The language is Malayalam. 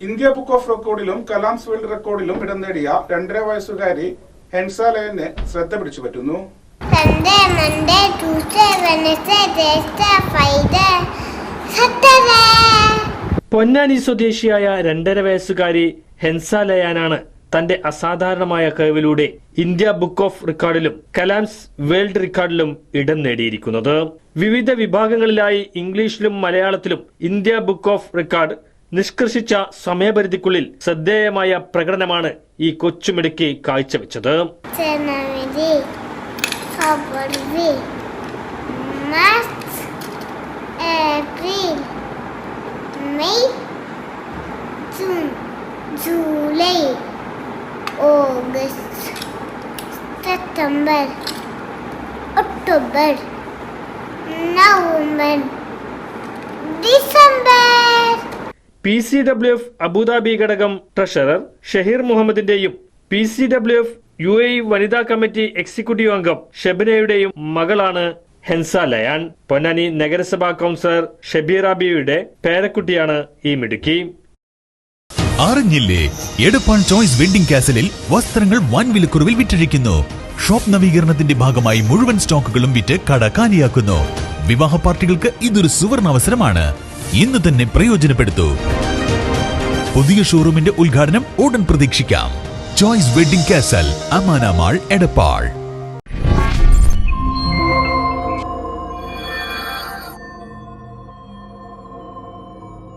ഇന്ത്യ ബുക്ക് ഓഫ് റെക്കോർഡിലും കലാംസ് വേൾഡ് റെക്കോർഡിലും ഇടം നേടിയ രണ്ടര വയസ്സുകാരി ഹെൻസാലയനെ ശ്രദ്ധ പിടിച്ചു പറ്റുന്നു. പൊന്നാനി സ്വദേശിയായ രണ്ടര വയസ്സുകാരി ഹെൻസാലയാനാണ് തന്റെ അസാധാരണമായ കഴിവിലൂടെ ഇന്ത്യ ബുക്ക് ഓഫ് റെക്കോർഡിലും കലാംസ് വേൾഡ് റെക്കോർഡിലും ഇടം നേടിയിരിക്കുന്നത് വിവിധ വിഭാഗങ്ങളിലായി ഇംഗ്ലീഷിലും മലയാളത്തിലും ഇന്ത്യ ബുക്ക് ഓഫ് റെക്കോർഡ് നിഷ്കർഷിച്ച സമയപരിധിക്കുള്ളിൽ ശ്രദ്ധേയമായ പ്രകടനമാണ് ഈ കൊച്ചുമിടുക്കി കാഴ്ചവെച്ചത്. July August September October November June, P C W F Abu Dhabi ഘടകം treasurer Shaheer മുഹമ്മദിന്റെയും P C W F U A വനിതാ കമ്മിറ്റി എക്സിക്യൂട്ടീവ് അംഗം ഷെബിനയുടെയും മകളാണ് ഹെൻസ ലയാൻ. പൊന്നാനി നഗരസഭാ കൗൺസിലർ ഷബീറാബിയുടെ പേരക്കുട്ടിയാണ് ഈ മിടുക്കി. അറിഞ്ഞില്ലേ? എടപ്പാൾ ചോയ്സ് വെഡിംഗ് കാസലിൽ വസ്ത്രങ്ങൾ വൻ വിലക്കുറവിൽ വിറ്റഴിക്കുന്നു ഷോപ്പ് നവീകരണത്തിന്റെ ഭാഗമായി മുഴുവൻ സ്റ്റോക്കുകളും വിറ്റ് കട കാലിയാക്കുന്നു. വിവാഹ പാർട്ടികൾക്ക് ഇതൊരു സുവർണ അവസരമാണ്. ഇന്ന് തന്നെ പ്രയോജനപ്പെടുത്തൂ. പുതിയ ഷോറൂമിന്റെ ഉദ്ഘാടനം ഉടൻ പ്രതീക്ഷിക്കാം. Choice wedding castle Amana Mall Edappal.